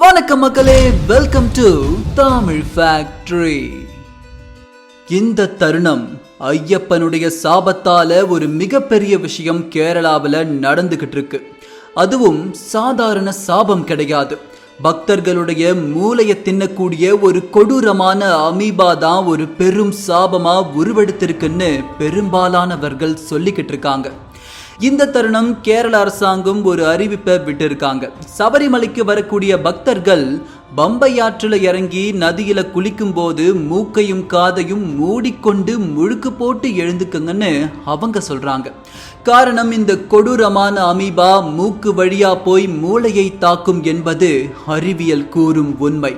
வணக்கம் மக்களே welcome to Tamil factory இந்த தருணம் ஐயப்பனுடைய சாபத்தால ஒரு மிகப்பெரிய விஷயம் கேரளாவில் நடந்துகிட்டு இருக்கு அதுவும் சாதாரண சாபம் கிடையாது. பக்தர்களுடைய மூளையை தின்னக்கூடிய ஒரு கொடூரமான அமீபா தான் ஒரு பெரும் சாபமா உருவெடுத்திருக்குன்னு பெரும்பாலானவர்கள் சொல்லிக்கிட்டு இருக்காங்க இந்த தருணம் கேரள அரசாங்கம் ஒரு அறிவிப்பை விட்டிருக்காங்க. சபரிமலைக்கு வரக்கூடிய பக்தர்கள் பம்பை ஆற்றில் இறங்கி நதியில குளிக்கும் போது மூக்கையும் காதையும் மூடிக்கொண்டு முழுக்கு போட்டு எழுந்துக்குங்கன்னு அவங்க சொல்றாங்க. காரணம் இந்த கொடூரமான அமீபா மூக்கு வழியா போய் மூளையை தாக்கும் என்பது அறிவியல் கூறும் உண்மை.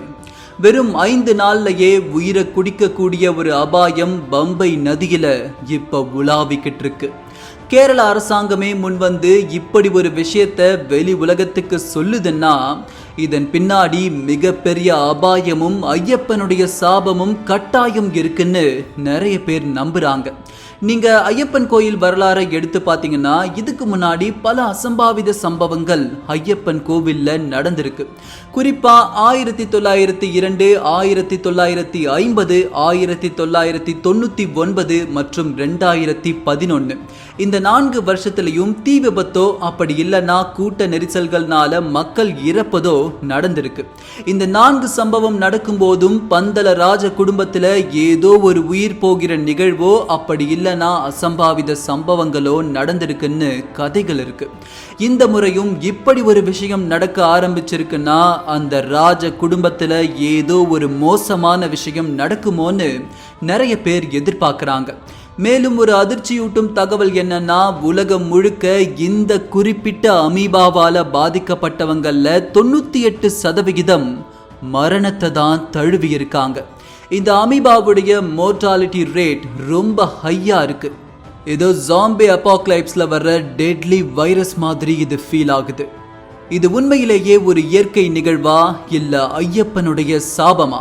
வெறும் ஐந்து நாள்லயே உயிரை குடிக்கக்கூடிய ஒரு அபாயம் பம்பை நதியில இப்ப உலாவிக்கிட்டு இருக்கு. கேரள அரசாங்கமே முன்வந்து இப்படி ஒரு விஷயத்த வெளி உலகத்துக்கு சொல்லுதுன்னா இதன் பின்னாடி மிகப்பெரிய அபாயமும் ஐயப்பனுடைய சாபமும் கட்டாயம் இருக்குன்னு நிறைய பேர் நம்புறாங்க. நீங்க ஐயப்பன் கோயில் வரலாறை எடுத்து பார்த்தீங்கன்னா இதுக்கு முன்னாடி பல அசம்பாவித சம்பவங்கள் ஐயப்பன் கோவில்ல நடந்திருக்கு. குறிப்பா ஆயிரத்தி தொள்ளாயிரத்தி இரண்டு ஆயிரத்தி தொள்ளாயிரத்தி ஐம்பது ஆயிரத்தி தொள்ளாயிரத்தி தொண்ணூத்தி ஒன்பது மற்றும் ரெண்டாயிரத்தி பதினொன்னு. இந்த நான்கு வருஷத்துலையும் தீ விபத்தோ அப்படி இல்லைன்னா கூட்ட நெரிசல்கள்னால மக்கள் இறப்பதோ நடந்திருக்கு. இந்த நான்கு சம்பவம் நடக்கும்போதும் பந்தல ராஜ குடும்பத்துல ஏதோ ஒரு உயிர் போகிற நிகழ்வோ அப்படி இல்லை இல்லைன்னா அசம்பாவித சம்பவங்களோ நடந்திருக்குன்னு கதைகள் இருக்கு. இந்த முறையும் இப்படி ஒரு விஷயம் நடக்க ஆரம்பிச்சிருக்குன்னா அந்த ராஜ குடும்பத்துல ஏதோ ஒரு மோசமான விஷயம் நடக்குமோன்னு நிறைய பேர் எதிர்பார்க்குறாங்க. மேலும் ஒரு அதிர்ச்சியூட்டும் தகவல் என்னன்னா உலகம் முழுக்க இந்த குறிப்பிட்ட அமீபாவால பாதிக்கப்பட்டவங்கள்ல தொண்ணூத்தி எட்டு சதவிகிதம் மரணத்தை தான் தழுவி இருக்காங்க இந்த அமீபாவுடைய மோர்டாலிட்டி ரேட் ரொம்ப ஹையாக இருக்குது ஏதோ ஜாம்பே அப்பாக்லைப்ஸில் வர்ற டெட்லி வைரஸ் மாதிரி இது ஃபீல் ஆகுது. இது உண்மையிலேயே ஒரு இயற்கை நிகழ்வா இல்லை ஐயப்பனுடைய சாபமா?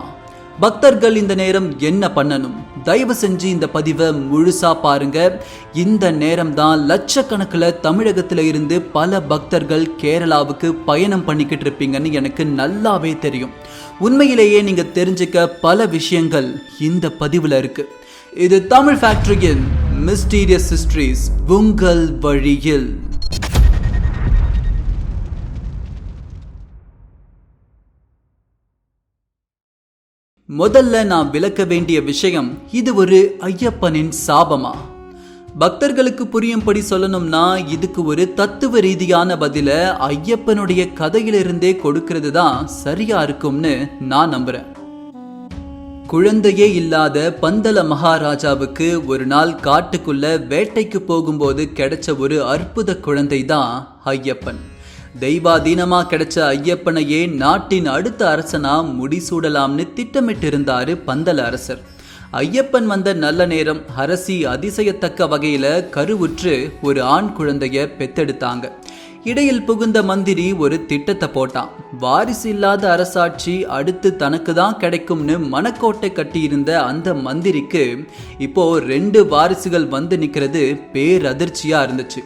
பக்தர்கள் இந்த நேரம் என்ன பண்ணணும்? தயவு செஞ்சு இந்த பதிவை முழுசா பாருங்க. இந்த நேரம் தான் லட்சக்கணக்கில் தமிழகத்தில் இருந்து பல பக்தர்கள் கேரளாவுக்கு பயணம் பண்ணிக்கிட்டு இருப்பீங்கன்னு எனக்கு நல்லாவே தெரியும். உண்மையிலேயே நீங்க தெரிஞ்சுக்க பல விஷயங்கள் இந்த பதிவுல இருக்கு. இது தமிழ் ஃபேக்டரியின் மிஸ்டீரியஸ் ஹிஸ்டரிஸ் உங்கள் வழியில். முதல்ல நான் விளக்க வேண்டிய விஷயம் இது ஒரு ஐயப்பனின் சாபமா? பக்தர்களுக்கு புரியும்படி சொல்லணும்னா இதுக்கு ஒரு தத்துவ ரீதியான பதில ஐயப்பனுடைய கதையிலிருந்தே கொடுக்கிறது தான் சரியா இருக்கும்னு நான் நம்புறேன். குழந்தையே இல்லாத பந்தல மகாராஜாவுக்கு ஒரு நாள் காட்டுக்குள்ள வேட்டைக்கு போகும்போது கிடைச்ச ஒரு அற்புத குழந்தை தான் ஐயப்பன். தெய்வாதீனமா கிடைச்ச ஐயப்பனையே நாட்டின் அடுத்த அரசனா முடிசூடலாம்னு திட்டமிட்டிருந்தாரு பந்தல அரசர். ஐயப்பன் வந்த நல்ல நேரம் அரசி அதிசயத்தக்க வகையில் கருவுற்று ஒரு ஆண் குழந்தைய பெத்தெடுத்தாங்க. இடையில் புகுந்த மந்திரி ஒரு திட்டத்தை போட்டான். வாரிசு இல்லாத அரசாட்சி அடுத்து தனக்கு தான் கிடைக்கும்னு மனக்கோட்டை கட்டியிருந்த அந்த மந்திரிக்கு இப்போ ரெண்டு வாரிசுகள் வந்து நிற்கிறது பேரதிர்ச்சியாக இருந்துச்சு.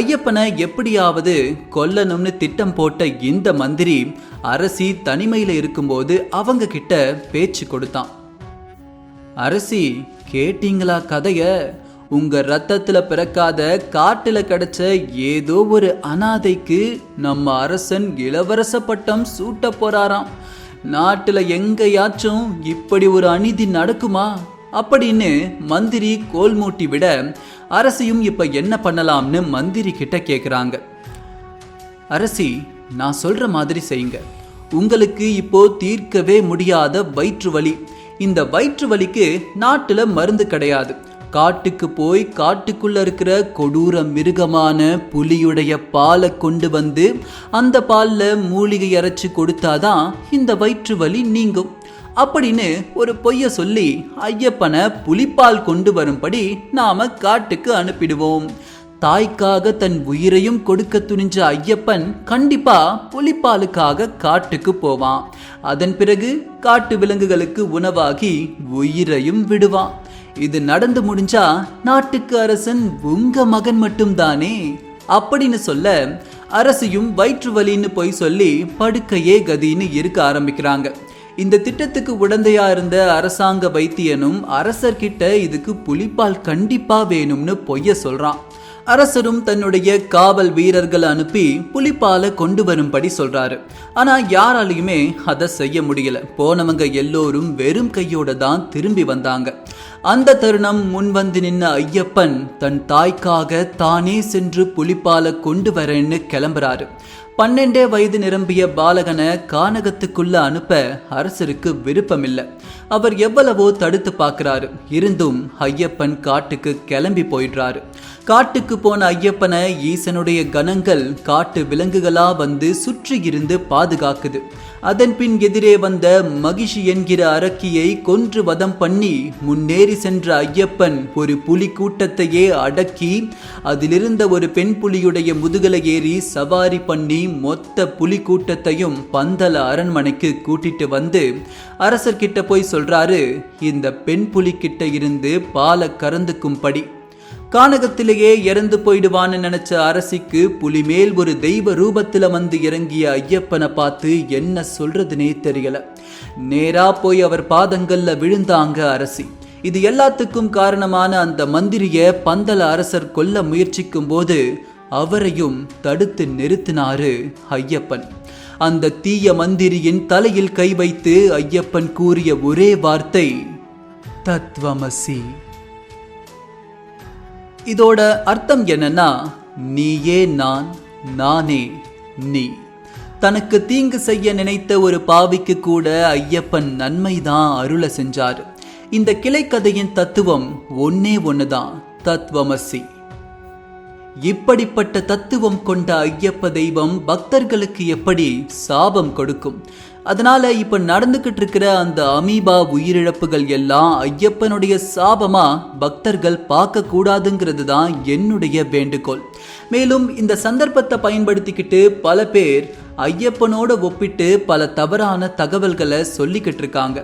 ஐயப்பனை எப்படியாவது கொல்லணும்னு திட்டம் போட்ட இந்த மந்திரி அரசி தனிமையில் இருக்கும்போது அவங்க கிட்ட பேச்சு கொடுத்தான். அரசி கேட்டீங்களா கதைய? உங்க ரத்தத்துல பிறக்காத காட்டுல கிடைச்ச ஏதோ ஒரு அனாதைக்கு நம்ம அரசன் இளவரச பட்டம் சூட்ட போறாராம். நாட்டுல எங்கேயாச்சும் இப்படி ஒரு அநீதி நடக்குமா? அப்படின்னு மந்திரி கோல் மூட்டி விட அரசியும் இப்ப என்ன பண்ணலாம்னு மந்திரி கிட்ட கேக்குறாங்க. அரசி நான் சொல்ற மாதிரி செய்யுங்க. உங்களுக்கு இப்போ தீர்க்கவே முடியாத வயிற்று வலி. இந்த வயிற்று வலிக்கு நாட்டில் மருந்து கிடையாது. காட்டுக்கு போய் காட்டுக்குள்ள இருக்கிற கொடூர மிருகமான புலியுடைய பாலை கொண்டு வந்து அந்த பாலில் மூலிகை அரைச்சி கொடுத்தாதான் இந்த வயிற்று வலி நீங்கும். அப்படின்னு ஒரு பொய்ய சொல்லி ஐயப்பனை புலிப்பால் கொண்டு வரும்படி நாம காட்டுக்கு அனுப்பிடுவோம். தாய்க்காக தன் உயிரையும் கொடுக்க துணிஞ்ச ஐயப்பன் கண்டிப்பா புலிப்பாலுக்காக காட்டுக்கு போவான். அதன் பிறகு காட்டு விலங்குகளுக்கு உணவாகி உயிரையும் விடுவான். இது நடந்து முடிஞ்சா நாட்டுக்கு அரசன் உங்க மகன் மட்டும்தானே? அப்படின்னு சொல்ல அரசியும் வயிற்று வலின்னு போய் சொல்லி படுக்கையே கதின்னு இருக்க ஆரம்பிக்கிறாங்க. இந்த திட்டத்துக்கு உடந்தையா இருந்த அரசாங்க வைத்தியனும் அரசர்கிட்ட இதுக்கு புலிப்பால் கண்டிப்பா வேணும்னு பொய்ய சொல்றான். அரசரும் தன்னுடைய காவல் வீரர்கள் அனுப்பி புலிப்பாலை கொண்டு வரும்படி சொல்றாரு. ஆனா யாராலையுமே அதை செய்ய முடியல. போனவங்க எல்லோரும் வெறும் கையோட தான் திரும்பி வந்தாங்க. அந்த தருணம் முன்வந்து நின்ன ஐயப்பன் தன் தாய்க்காக தானே சென்று புலிப்பாலை கொண்டு வரேன்னு கிளம்புறாரு. பன்னெண்டே வயது நிரம்பிய பாலகனை கானகத்துக்குள்ள அனுப்ப அரசருக்கு விருப்பமில்லை. அவர் எவ்வளவோ தடுத்து பார்க்கிறாரு. இருந்தும் ஐயப்பன் காட்டுக்கு கிளம்பி போயிடுறாரு. காட்டுக்கு போன ஐயப்பனை ஈசனுடைய கணங்கள் காட்டு விலங்குகளா வந்து சுற்றி இருந்து பாதுகாக்குது. அதன்பின் எதிரே வந்த மகிஷி என்கிற அரக்கியை கொன்று வதம் பண்ணி முன்னேறி சென்ற ஐயப்பன் ஒரு புலி கூட்டத்தையே அடக்கி அதிலிருந்த ஒரு பெண் புலியுடைய முதுகலை ஏறி சவாரி பண்ணி மொத்த புலி கூட்டத்தையும் பந்தல அரண்மனைக்கு கூட்டிட்டு வந்து அரசர்கிட்ட போய் சொல்றாரு இந்த பெண் புலிக்கிட்ட இருந்து பாலை கறந்துக்கும்படி. கானகத்திலேயே இறந்து போயிடுவான்னு நினைச்ச அரசிக்கு புலிமேல் ஒரு தெய்வ ரூபத்துல வந்து இறங்கிய ஐயப்பனை பார்த்து என்ன சொல்றதுனே தெரியல. நேரா போய் அவர் பாதங்கள்ல விழுந்தாங்க அரசி. இது எல்லாத்துக்கும் காரணமான அந்த மந்திரிய பந்தல அரசர் கொல்ல முயற்சிக்கும் போது அவரையும் தடுத்து நிறுத்தினாரு ஐயப்பன். அந்த தீய மந்திரியின் தலையில் கை வைத்து ஐயப்பன் கூறிய ஒரே வார்த்தை தத்வமசி. இதோட அர்த்தம் என்னன்னா நீயே நான் நானே நீ. தனக்கு தீங்கு செய்ய நினைத்த ஒரு பாவிக்கு கூட ஐயப்பன் நன்மைதான் அருள செஞ்சார். இந்த கிளைக்கதையின் தத்துவம் ஒன்னே ஒண்ணுதான் தத்வமசி. இப்படிப்பட்ட தத்துவம் கொண்ட ஐயப்ப தெய்வம் பக்தர்களுக்கு எப்படி சாபம் கொடுக்கும்? அதனால இப்ப நடந்துகிட்டு இருக்கிற அந்த அமீபா உயிரிழப்புகள் எல்லாம் ஐயப்பனுடைய சாபமா பக்தர்கள் பார்க்க கூடாதுங்கிறது தான் என்னுடைய வேண்டுகோள். மேலும் இந்த சந்தர்ப்பத்தை பயன்படுத்திக்கிட்டு பல பேர் ஐயப்பனோட ஒப்பிட்டு பல தவறான தகவல்களை சொல்லிக்கிட்டு இருக்காங்க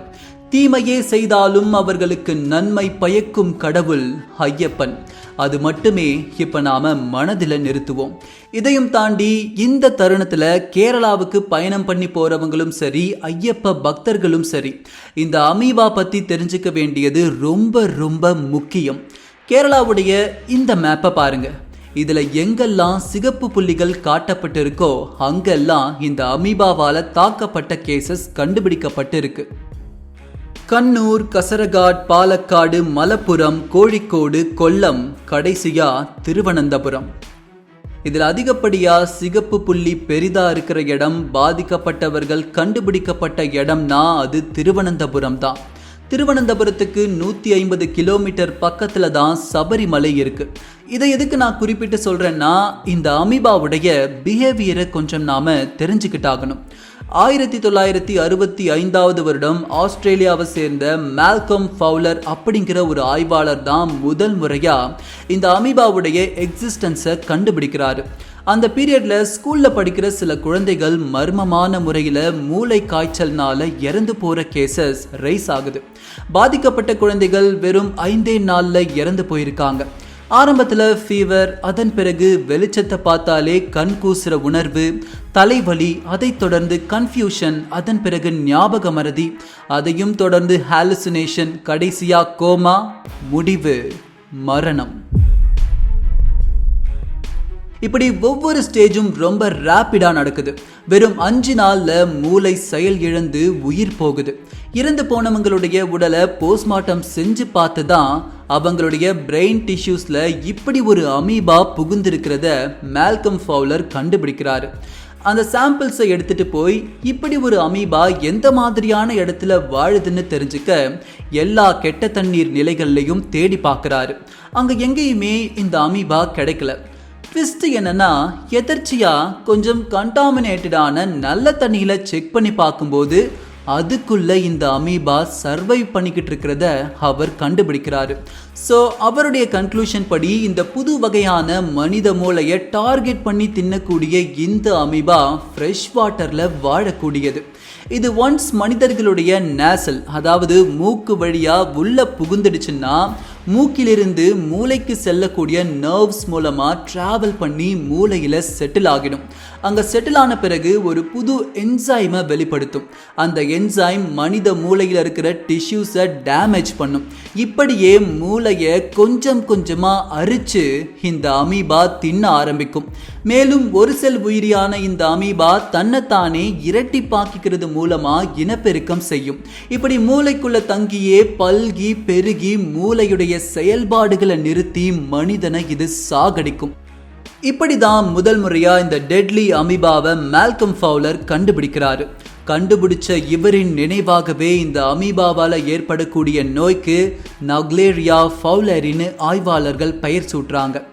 தீமையே செய்தாலும் அவர்களுக்கு நன்மை பயக்கும் கடவுள் ஐயப்பன். அது மட்டுமே இப்ப நாம மனதில் நிறுத்துவோம். இதையும் தாண்டி இந்த தருணத்துல கேரளாவுக்கு பயணம் பண்ணி போறவங்களும் சரி ஐயப்ப பக்தர்களும் சரி இந்த அமீபா பத்தி தெரிஞ்சுக்க வேண்டியது ரொம்ப ரொம்ப முக்கியம். கேரளாவுடைய இந்த மேப்பை பாருங்க. இதுல எங்கெல்லாம் சிகப்பு புள்ளிகள் காட்டப்பட்டிருக்கோ அங்கெல்லாம் இந்த அமீபாவால தாக்கப்பட்ட கேசஸ் கண்டுபிடிக்கப்பட்டிருக்கு. கண்ணூர் கசரகாட் பாலக்காடு மலப்புரம் கோழிக்கோடு கொல்லம் கடைசியா திருவனந்தபுரம். இதில் அதிகப்படியா சிகப்பு புள்ளி பெரிதா இருக்கிற இடம் பாதிக்கப்பட்டவர்கள் கண்டுபிடிக்கப்பட்ட இடம்னா அது திருவனந்தபுரம் தான். திருவனந்தபுரத்துக்கு நூற்றி ஐம்பது கிலோமீட்டர் பக்கத்தில் தான் சபரிமலை இருக்குது இதை எதுக்கு நான் குறிப்பிட்டு சொல்கிறேன்னா இந்த அமீபாவுடைய பிஹேவியரை கொஞ்சம் நாம் தெரிஞ்சுக்கிட்டாகணும். ஆயிரத்தி தொள்ளாயிரத்தி அறுபத்தி ஐந்தாவது வருடம் ஆஸ்திரேலியாவை சேர்ந்த மேல்கம் ஃபவுலர் அப்படிங்கிற ஒரு ஆய்வாளர் தான் முதல் முறையாக இந்த அமீபாவுடைய எக்ஸிஸ்டன்ஸை கண்டுபிடிக்கிறாரு. அந்த பீரியட்ல ஸ்கூல்ல படிக்கிற சில குழந்தைகள் மர்மமான முறையில் மூளை காய்ச்சல்னால இறந்து போற கேசஸ் ரைஸ் ஆகுது. பாதிக்கப்பட்ட குழந்தைகள் வெறும் ஐந்தே நாளில் இறந்து போயிருக்காங்க. ஆரம்பத்தில் ஃபீவர் அதன் பிறகு வெளிச்சத்தை பார்த்தாலே கண் கூசுற உணர்வு தலைவலி அதைத் தொடர்ந்து கன்ஃபியூஷன் அதன் பிறகு ஞாபக மறதி அதையும் தொடர்ந்து ஹாலுசினேஷன் கடைசியா கோமா முடிவு மரணம். இப்படி ஒவ்வொரு ஸ்டேஜும் ரொம்ப ரேப்பிடாக நடக்குது. வெறும் அஞ்சு நாளில் மூளை செயல் இழந்து உயிர் போகுது. இறந்து போனவங்களுடைய உடலை போஸ்ட்மார்ட்டம் செஞ்சு பார்த்து தான் அவங்களுடைய பிரெயின் டிஷ்யூஸில் இப்படி ஒரு அமீபா புகுந்திருக்கிறத மேல்கம் ஃபவுலர் கண்டுபிடிக்கிறாரு. அந்த சாம்பிள்ஸை எடுத்துகிட்டு போய் இப்படி ஒரு அமீபா எந்த மாதிரியான இடத்துல வாழுதுன்னு தெரிஞ்சுக்க எல்லா கெட்ட தண்ணீர் நிலைகள்லையும் தேடி பார்க்குறாரு. அங்கே எங்கேயுமே இந்த அமீபா கிடைக்கல. ட்விஸ்ட் என்னன்னா எதர்ச்சியாக கொஞ்சம் கண்டாமினேட்டடான நல்ல தண்ணியில் செக் பண்ணி பார்க்கும்போது அதுக்குள்ள இந்த அமீபா சர்வைவ் பண்ணிக்கிட்டு இருக்கிறத அவர் கண்டுபிடிக்கிறாரு. ஸோ அவருடைய கன்க்ளூஷன் படி இந்த புது வகையான மனித மூளையை டார்கெட் பண்ணி தின்னக்கூடிய இந்த அமீபா ஃப்ரெஷ் வாட்டரில் வாழக்கூடியது. இது ஒன்ஸ் மனிதர்களுடைய நேசல் அதாவது மூக்கு வழியாக உள்ள புகுந்துடுச்சுன்னா மூக்கிலிருந்து மூளைக்கு செல்லக்கூடிய நர்வ்ஸ் மூலமாக ட்ராவல் பண்ணி மூளையில் செட்டில் ஆகிடும். அங்கே செட்டில் ஆன பிறகு ஒரு புது என்சைமை வெளிப்படுத்தும். அந்த என்சைம் மனித மூளையில் இருக்கிற டிஷ்யூஸை டேமேஜ் பண்ணும். இப்படியே மூளையை கொஞ்சம் கொஞ்சமாக அரித்து இந்த அமீபா தின்ன ஆரம்பிக்கும். மேலும் ஒரு செல் உயிரியான இந்த அமீபா தன்னைத்தானே இரட்டிப்பாக்கிக்கிறது மூலமாக இனப்பெருக்கம் செய்யும். இப்படி மூளைக்குள்ளே தங்கியே பல்கி பெருகி மூளையுடைய செயல்பாடுகளை நிறுத்தி மனிதனை இது சாகடிக்கும். இப்படிதான் முதல் முறையா இந்த டெட்லி அமீபாவை மேல்கம் ஃபவுலர் கண்டுபிடிக்கிறாரு. கண்டுபிடிச்ச இவரின் நினைவாகவே இந்த அமீபாவால் ஏற்படக்கூடிய நோய்க்கு நக்லேரியா ஃபவுலரின்னு ஆய்வாளர்கள் பெயர் சூட்டுறாங்க.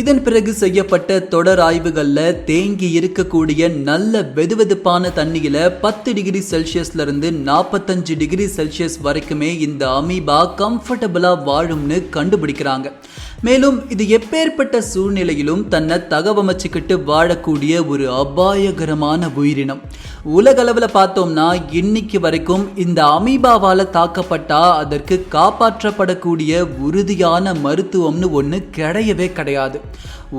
இதன் பிறகு செய்யப்பட்ட தொடர் ஆய்வுகளில் தேங்கி இருக்கக்கூடிய நல்ல வெதுவெதுப்பான தண்ணியில் பத்து டிகிரி செல்சியஸ்ல இருந்து நாற்பத்தஞ்சு டிகிரி செல்சியஸ் வரைக்குமே இந்த அமீபா கம்ஃபர்டபுளாக வாழும்னு கண்டுபிடிக்கிறாங்க. மேலும் இது எப்பேற்பட்ட சூழ்நிலையிலும் தன்னை தகவமைச்சுக்கிட்டு வாழக்கூடிய ஒரு அபாயகரமான உயிரினம். உலகளவில் பார்த்தோம்னா இன்னைக்கு வரைக்கும் இந்த அமீபாவால் தாக்கப்பட்டா அதற்கு காப்பாற்றப்படக்கூடிய உறுதியான மருத்துவம்னு ஒன்று கிடையவே கிடையாது.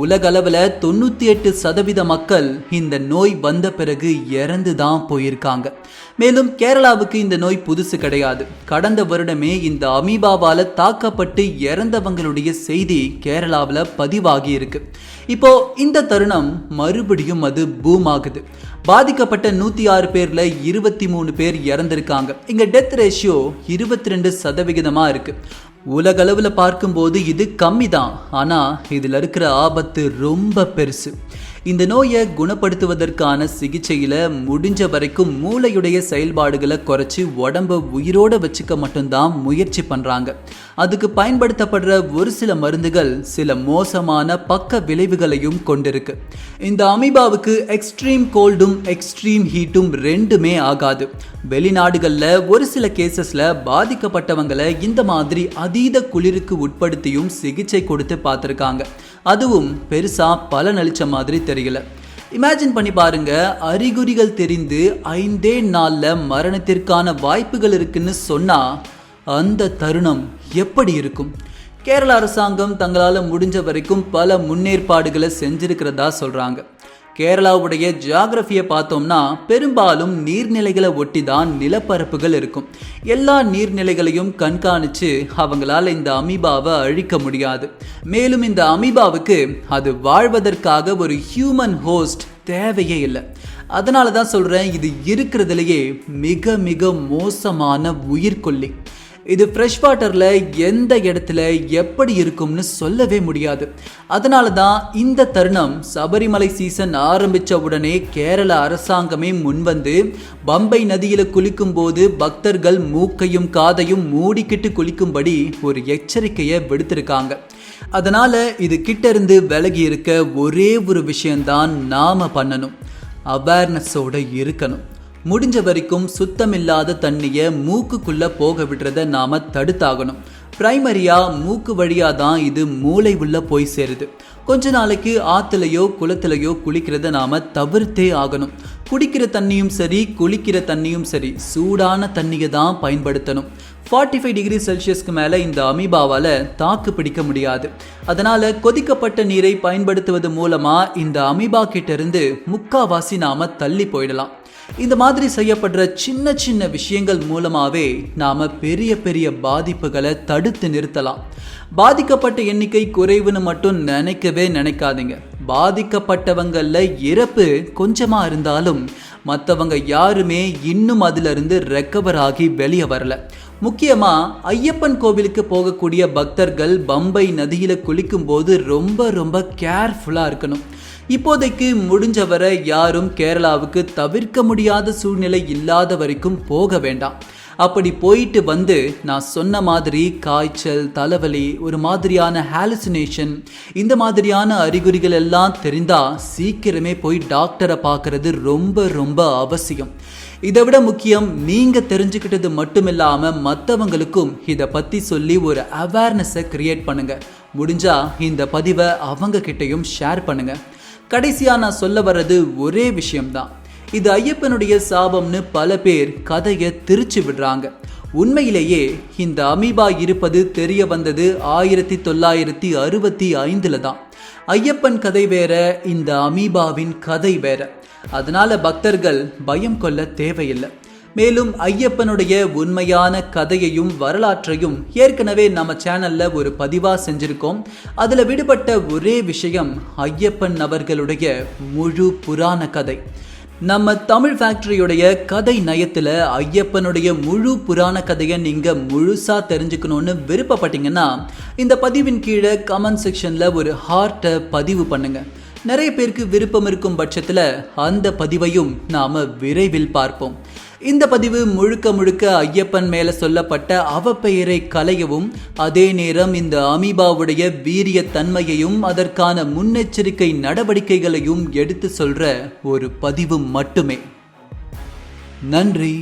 உலகளவில் தொண்ணூற்றி எட்டு சதவீத மக்கள் இந்த நோய் வந்த பிறகு இறந்து தான் போயிருக்காங்க. மேலும் கேரளாவுக்கு இந்த நோய் புதுசு கிடையாது. கடந்த வருடமே இந்த அமீபாவால் தாக்கப்பட்டு இறந்தவங்களுடைய செய்தி கேரளாவில் பதிவாகி இருக்கு. இப்போ இந்த தருணம் மறுபடியும் அது பூம் ஆகுது. பாதிக்கப்பட்ட நூற்றி ஆறு பேரில் இருபத்தி மூணு பேர் இறந்திருக்காங்க. இங்கே டெத் ரேஷியோ இருபத்தி ரெண்டு சதவிகிதமாக இருக்குது உலகளவில் பார்க்கும்போது இது கம்மி தான் ஆனால் இதில் இருக்கிற ஆபத்து ரொம்ப பெருசு. இந்த நோயை குணப்படுத்துவதற்கான சிகிச்சையில் முடிஞ்ச வரைக்கும் மூளையுடைய செயல்பாடுகளை குறைச்சி உடம்ப உயிரோட வச்சுக்க மட்டும்தான் முயற்சி பண்ணுறாங்க அதுக்கு பயன்படுத்தப்படுற ஒரு சில மருந்துகள் சில மோசமான பக்க விளைவுகளையும் கொண்டிருக்கு. இந்த அமீபாவுக்கு எக்ஸ்ட்ரீம் கோல்டும் எக்ஸ்ட்ரீம் ஹீட்டும் ரெண்டுமே ஆகாது. வெளிநாடுகளில் ஒரு சில கேசஸில் பாதிக்கப்பட்டவங்களை இந்த மாதிரி அதீத குளிருக்கு உட்படுத்தியும் சிகிச்சை கொடுத்து பார்த்துருக்காங்க. அதுவும் பெருசாக பலன் அளித்த மாதிரி தெரியல. இமேஜின் பண்ணி பாருங்க அறிகுறிகள் தெரிந்து ஐந்தே நாளில் மரணத்திற்கான வாய்ப்புகள் இருக்குன்னு சொன்னால் அந்த தருணம் எப்படி இருக்கும்? கேரள அரசாங்கம் தங்களால் முடிஞ்ச வரைக்கும் பல முன்னேற்பாடுகளை செஞ்சிருக்கிறதா சொல்கிறாங்க கேரளாவுடைய ஜியாகிரபியை பார்த்தோம்னா பெரும்பாலும் நீர்நிலைகளை ஒட்டி தான் நிலப்பரப்புகள் இருக்கும். எல்லா நீர்நிலைகளையும் கண்காணித்து அவங்களால இந்த அமீபாவை அழிக்க முடியாது. மேலும் இந்த அமீபாவுக்கு அது வாழ்வதற்காக ஒரு ஹியூமன் ஹோஸ்ட் தேவையே இல்லை. அதனால தான் சொல்கிறேன் இது இருக்கிறதுலையே மிக மிக மோசமான உயிர்கொல்லி. இது ஃப்ரெஷ் வாட்டரில் எந்த இடத்துல எப்படி இருக்கும்னு சொல்லவே முடியாது. அதனால தான் இந்த தருணம் சபரிமலை சீசன் ஆரம்பித்த உடனே கேரள அரசாங்கமே முன்வந்து பம்பை நதியில் குளிக்கும் போது பக்தர்கள் மூக்கையும் காதையும் மூடிக்கிட்டு குளிக்கும்படி ஒரு எச்சரிக்கையை விடுத்திருக்காங்க. அதனால இது கிட்ட இருந்து விலகி இருக்க ஒரே ஒரு விஷயம்தான் நாம பண்ணணும். அவேர்னஸோட இருக்கணும். முடிஞ்ச வரைக்கும் சுத்தமில்லாத தண்ணியை மூக்குக்குள்ள போக விடுறத நாம தடுத்தாகணும். பிரைமரியா மூக்கு வழியா தான் இது மூளை உள்ள போய் சேருது. கொஞ்ச நாளைக்கு ஆத்துலையோ குளத்துலையோ குளிக்கிறத நாம தவிர்த்தே ஆகணும். குடிக்கிற தண்ணியும் சரி குளிக்கிற தண்ணியும் சரி சூடான தண்ணியை தான் பயன்படுத்தணும். ஃபார்ட்டி ஃபைவ் டிகிரி செல்சியஸ்க்கு மேலே இந்த அமீபாவால் தாக்கு பிடிக்க முடியாது. அதனால் கொதிக்கப்பட்ட நீரை பயன்படுத்துவது மூலமாக இந்த அமீபா கிட்டேருந்து முக்காவாசி நாம் தள்ளி போயிடலாம். இந்த மாதிரி செய்யப்படுற சின்ன சின்ன விஷயங்கள் மூலமாகவே நாம் பெரிய பெரிய பாதிப்புகளை தடுத்து நிறுத்தலாம். பாதிக்கப்பட்ட எண்ணிக்கை குறைவுன்னு மட்டும் நினைக்கவே நினைக்காதீங்க. பாதிக்கப்பட்டவங்களில் இறப்பு கொஞ்சமாக இருந்தாலும் மற்றவங்க யாருமே இன்னும் அதிலிருந்து ரெக்கவர் ஆகி வெளியே வரல. முக்கியமாக ஐயப்பன் கோவிலுக்கு போகக்கூடிய பக்தர்கள் பம்பை நதியில் குளிக்கும் போது ரொம்ப ரொம்ப கேர்ஃபுல்லாக இருக்கணும். இப்போதைக்கு முடிஞ்சவரை யாரும் கேரளாவுக்கு தவிர்க்க முடியாத சூழ்நிலை இல்லாத வரைக்கும் போக வேண்டாம். அப்படி போயிட்டு வந்து நான் சொன்ன மாதிரி காய்ச்சல் தலைவலி ஒரு மாதிரியான ஹாலுசினேஷன் இந்த மாதிரியான அறிகுறிகள் எல்லாம் தெரிந்தால் சீக்கிரமே போய் டாக்டரை பார்க்கறது ரொம்ப ரொம்ப அவசியம். இதை விட முக்கியம் நீங்கள் தெரிஞ்சுக்கிட்டது மட்டும் இல்லாமல் மற்றவங்களுக்கும் இதை பற்றி சொல்லி ஒரு அவேர்னஸை க்ரியேட் பண்ணுங்கள் முடிஞ்சால் இந்த பதிவை அவங்க ஷேர் பண்ணுங்கள் கடைசியாக நான் சொல்ல வர்றது ஒரே விஷயம்தான். இது ஐயப்பனுடைய சாபம்னு பல பேர் கதையை திரிச்சு விடுறாங்க. உண்மையிலேயே இந்த அமீபா இருப்பது தெரிய வந்தது ஆயிரத்தி தொள்ளாயிரத்தி அறுபத்தி ஐந்தில் தான். ஐயப்பன் கதை வேற இந்த அமீபாவின் கதை வேற. அதனால பக்தர்கள் பயம் கொள்ள தேவையில்லை. மேலும் ஐயப்பனுடைய உண்மையான கதையையும் வரலாற்றையும் ஏற்கனவே நம்ம சேனல்ல ஒரு பதிவா செஞ்சிருக்கோம். அதுல விடுபட்ட ஒரே விஷயம் ஐயப்பன் அவர்களுடைய முழு புராண கதை. நம்ம தமிழ் ஃபேக்டரியுடைய கதை நயத்தில் ஐயப்பனுடைய முழு புராண கதையை நீங்கள் முழுசாக தெரிஞ்சுக்கணும்னு விருப்பப்பட்டீங்கன்னா இந்த பதிவின் கீழே கமெண்ட் செக்ஷனில் ஒரு ஹார்ட்டை பதிவு பண்ணுங்கள் நிறைய பேருக்கு விருப்பம் இருக்கும் பட்சத்தில் அந்த பதிவையும் நாம் விரைவில் பார்ப்போம். இந்த பதிவு முழுக்க முழுக்க ஐயப்பன் மேலே சொல்லப்பட்ட அவப்பெயரை களையவும் அதே நேரம் இந்த அமீபாவுடைய வீரிய தன்மையையும் அதற்கான முன்னெச்சரிக்கை நடவடிக்கைகளையும் எடுத்து சொல்ற ஒரு பதிவு மட்டுமே. நன்றி.